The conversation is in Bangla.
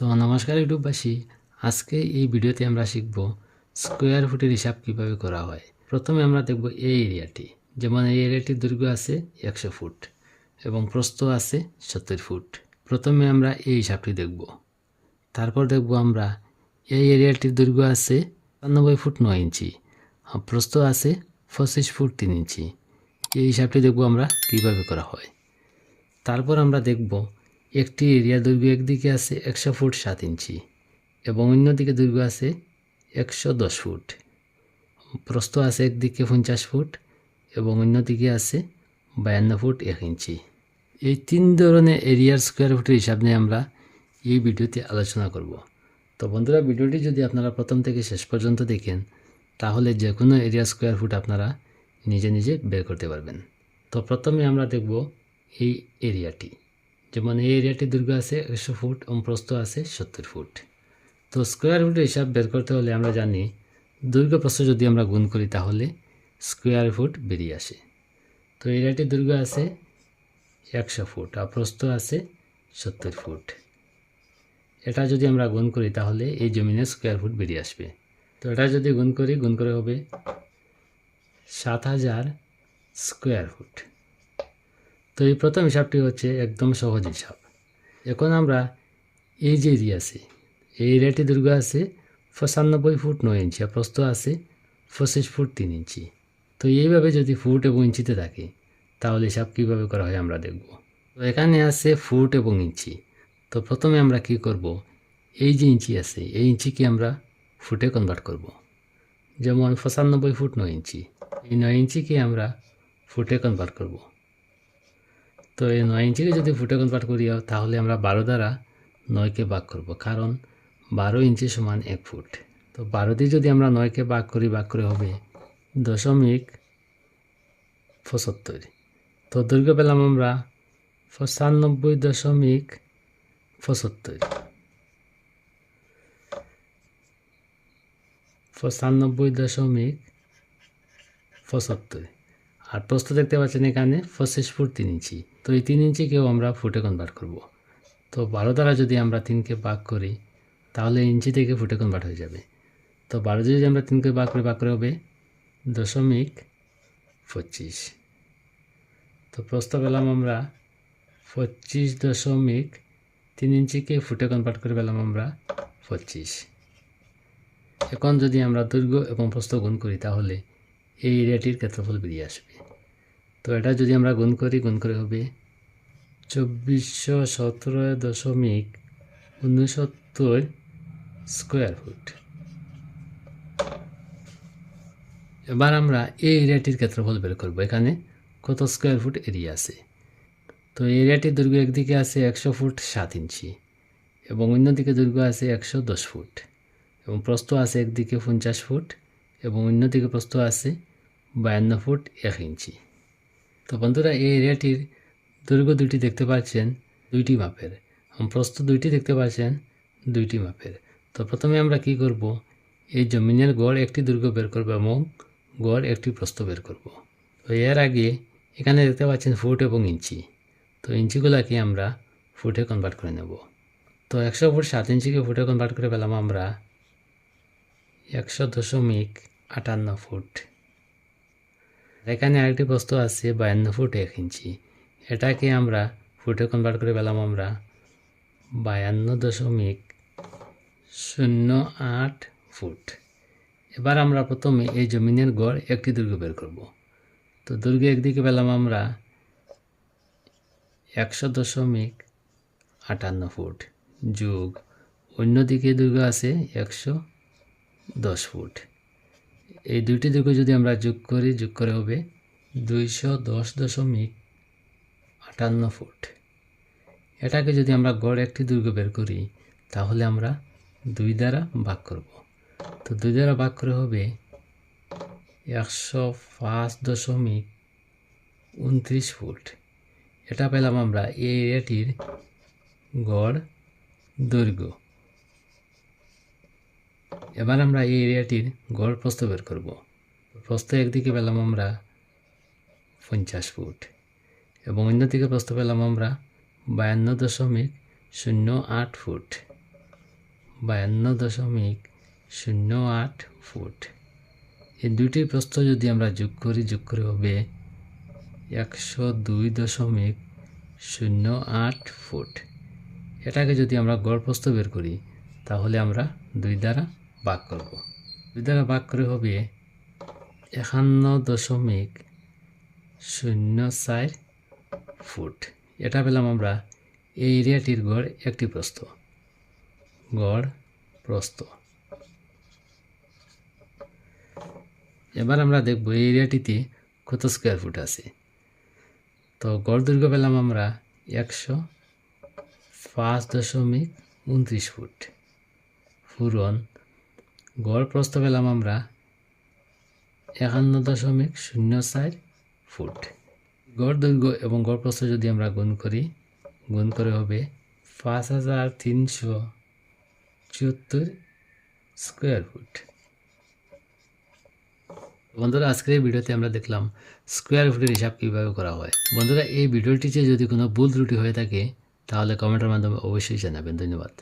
তো নমস্কার ইউটিউববাসী। আজকে এই ভিডিওতে আমরা শিখব স্কোয়ার ফুটের হিসাব কীভাবে করা হয়। প্রথমে আমরা দেখব এই এরিয়াটি, যেমন এই এরিয়াটির দৈর্ঘ্য আছে একশো ফুট এবং প্রস্থ আছে সত্তর ফুট। প্রথমে আমরা এই হিসাবটি দেখব। তারপর দেখব আমরা এই এরিয়াটির দৈর্ঘ্য আছে পঁচানব্বই ফুট নয় ইঞ্চি প্রস্থ আছে পঁচিশ ফুট তিন ইঞ্চি। এই হিসাবটি দেখব আমরা কীভাবে করা হয়। তারপর আমরা দেখব একটি এরিয়া দৈর্ঘ্য একদিকে আছে একশো ফুট সাত ইঞ্চি এবং অন্যদিকে দৈর্ঘ্য আছে একশো দশ ফুট। প্রস্থ আছে একদিকে পঞ্চাশ ফুট এবং অন্যদিকে আছে বায়ান্ন ফুট এক ইঞ্চি। এই তিন ধরনের এরিয়ার স্কোয়ার ফুটের হিসাব নিয়ে আমরা এই ভিডিওতে আলোচনা করব। তো বন্ধুরা, ভিডিওটি যদি আপনারা প্রথম থেকে শেষ পর্যন্ত দেখেন, তাহলে যে কোনো এরিয়া স্কোয়ার ফুট আপনারা নিজে নিজে বের করতে পারবেন। তো প্রথমে আমরা দেখব এই এরিয়াটি। যেমন এই এরিয়াটির দৈর্ঘ্য আছে, একশো ফুট এবং প্রস্থ আছে, সত্তর ফুট। তো স্কোয়ার ফুটের হিসাব বের করতে হলে আমরা জানি দৈর্ঘ্য প্রস্থ যদি আমরা গুণ করি তাহলে স্কোয়ার ফুট বেরিয়ে আসে। তো এরিয়াটির দৈর্ঘ্য আছে, একশো ফুট আর প্রস্থ আছে, সত্তর ফুট। এটা যদি আমরা গুণ করি তাহলে এই জমিনের স্কোয়ার ফুট বেরিয়ে আসবে। তো এটা যদি গুণ করি, গুণ করে হবে সাত হাজার স্কোয়ার ফুট তো এই প্রথম হিসাবটি হচ্ছে একদম সহজ হিসাব। এখন আমরা এই যে এরিয়া আছে, এই এরিয়াটি দৈর্ঘ্য আছে পঁচানব্বই ফুট নয় ইঞ্চি আর প্রস্থ আছে পঁচিশ ফুট তিন ইঞ্চি। তো এইভাবে যদি ফুট এবং ইঞ্চিতে থাকে, তাহলে হিসাব কীভাবে করা হয় আমরা দেখব। তো এখানে আছে ফুট এবং ইঞ্চি। তো প্রথমে আমরা কি করব? এই যে ইঞ্চি আছে, এই ইঞ্চিকে আমরা ফুটে কনভার্ট করব। যেমন পঁচানব্বই ফুট নয় ইঞ্চি, এই নয় ইঞ্চিকে আমরা ফুটে কনভার্ট করব। তো এই নয় ইঞ্চিকে যদি ফুটে কনভার্ট করি, তাহলে আমরা বারো দ্বারা নয়কে ভাগ করব। কারণ বারো ইঞ্চি সমান এক ফুট। তো বারো দিয়ে যদি আমরা নয়কে ভাগ করি, ভাগ করে হবে দশমিক পঁচাত্তর। তো দৈর্ঘ্য পেলাম আমরা পঁচানব্বই দশমিক পঁচাত্তর। পঁচানব্বই দশমিক পঁচাত্তর। আর প্রস্থ দেখতে পাচ্ছেন এখানে পঁচিশ ফুট তিন ইঞ্চি। তো এই তিন ইঞ্চিকেও আমরা ফুটে কনভার্ট করব। তো বারো দ্বারা যদি আমরা তিনকে ভাগ করি, তাহলে ইঞ্চি থেকে ফুটে কনভার্ট হয়ে যাবে। তো বারো যদি আমরা তিনকে ভাগ করে ভাগ করে হবে দশমিক পঁচিশ। তো প্রস্থ পেলাম আমরা পঁচিশ দশমিক তিন ইঞ্চিকে ফুটে কনভার্ট করে পেলাম আমরা পঁচিশ। এখন যদি আমরা দৈর্ঘ্য এবং প্রস্থ গুণ করি, তাহলে এই এরিয়াটির ক্ষেত্রফল বেরিয়ে আসবে। তো এটা যদি আমরা গুণ করি, গুণ করে হবে চব্বিশশো সতেরো দশমিক উনসত্তর স্কোয়ার ফুট। এবার আমরা এই এরিয়াটির ক্ষেত্রফল বের করব। এখানে কত স্কোয়ার ফুট এরিয়া আছে? তো এরিয়াটির দৈর্ঘ্য একদিকে আছে একশো ফুট সাত ইঞ্চি এবং অন্যদিকে দৈর্ঘ্য আছে একশো দশ ফুট এবং প্রস্থ আছে একদিকে পঞ্চাশ ফুট এবং অন্যদিকে প্রস্থ আছে বায়ান্ন ফুট এক ইঞ্চি। তো বন্ধুরা, এই এরিয়াটির দৈর্ঘ্য দুইটি দেখতে পাচ্ছেন, দুইটি মাপের। এবং প্রস্থ দুইটি দেখতে পাচ্ছেন, দুইটি মাপের। তো প্রথমে আমরা কি করব? এই জমিনের গড় একটি দৈর্ঘ্য বের করব এবং গড় একটি প্রস্থ বের করব। তো এর আগে এখানে দেখতে পাচ্ছেন ফুট এবং ইঞ্চি। তো ইঞ্চিগুলোকে আমরা ফুটে কনভার্ট করে নেব। তো একশো ফুট সাত ইঞ্চিকে ফুটে কনভার্ট করে পেলাম আমরা একশো দশমিক আটান্ন ফুট। এখানে আরেকটি বস্তু আছে বায়ান্ন ফুট এক ইঞ্চি। এটাকে আমরা ফুটে কনভার্ট করে পেলাম আমরা বায়ান্ন দশমিক শূন্য আট ফুট। এবার আমরা প্রথমে এই জমিনের গড় একটি দুর্গ বের করব। তো দৈর্ঘ্য একদিকে পেলাম আমরা একশো দশমিক আটান্ন ফুট যোগ অন্যদিকে দুর্গ আছে একশো দশ ফুট। এই দুইটি দৈর্ঘ্য যদি আমরা যোগ করি, যোগ করে হবে দুইশো দশ দশমিক আটান্ন ফুট। এটাকে যদি আমরা গড় একটি দৈর্ঘ্য বের করি, তাহলে আমরা দুই দ্বারা ভাগ করব। তো দুই দ্বারা ভাগ করে হবে একশো পাঁচ দশমিক উনত্রিশ ফুট। এটা পেলাম আমরা এই এরিয়াটির গড় দৈর্ঘ্য। এবার আমরা এই এরিয়াটির গড় প্রস্থ বের করব। প্রস্থ একদিকে পেলাম আমরা পঞ্চাশ ফুট এবং অন্যদিকে প্রস্থ পেলাম আমরা বায়ান্ন দশমিক শূন্য আট ফুট। বায়ান্ন দশমিক শূন্য আট ফুট। এই দুইটি প্রস্থ যদি আমরা যোগ করি, যোগ করে হবে একশো দুই দশমিক শূন্য আট ফুট। এটাকে যদি আমরা গড় প্রস্থ বের করি, তাহলে আমরা দুই দ্বারা ভাগ করব। দুই দ্বারা ভাগ করে হবে একান্ন দশমিক শূন্য চার ফুট। এটা পেলাম আমরা এই এরিয়াটির গড় একটি প্রস্থ। গড় প্রস্থ। এবার আমরা দেখব এই এরিয়াটিতে কত স্কোয়ার ফুট আছে। তো গড় দৈর্ঘ্য পেলাম আমরা একশো পাঁচ দশমিক উনত্রিশ ফুট। ফুরন গড় প্রস্থ পেলাম আমরা একান্ন দশমিক শূন্য চার ফুট। গড় দৈর্ঘ্য এবং গড় প্রস্থ যদি আমরা গুণ করি, গুণ করে হবে পাঁচ হাজার তিনশো চুয়াত্তর স্কোয়ার ফুট। বন্ধুরা, আজকের এই ভিডিওতে আমরা দেখলাম স্কোয়ার ফুটের হিসাব কীভাবে করা হয়। বন্ধুরা, এই ভিডিওটিতে যদি কোনো ভুল ত্রুটি হয়ে থাকে, তাহলে কমেন্টের মাধ্যমে অবশ্যই জানাবেন। ধন্যবাদ।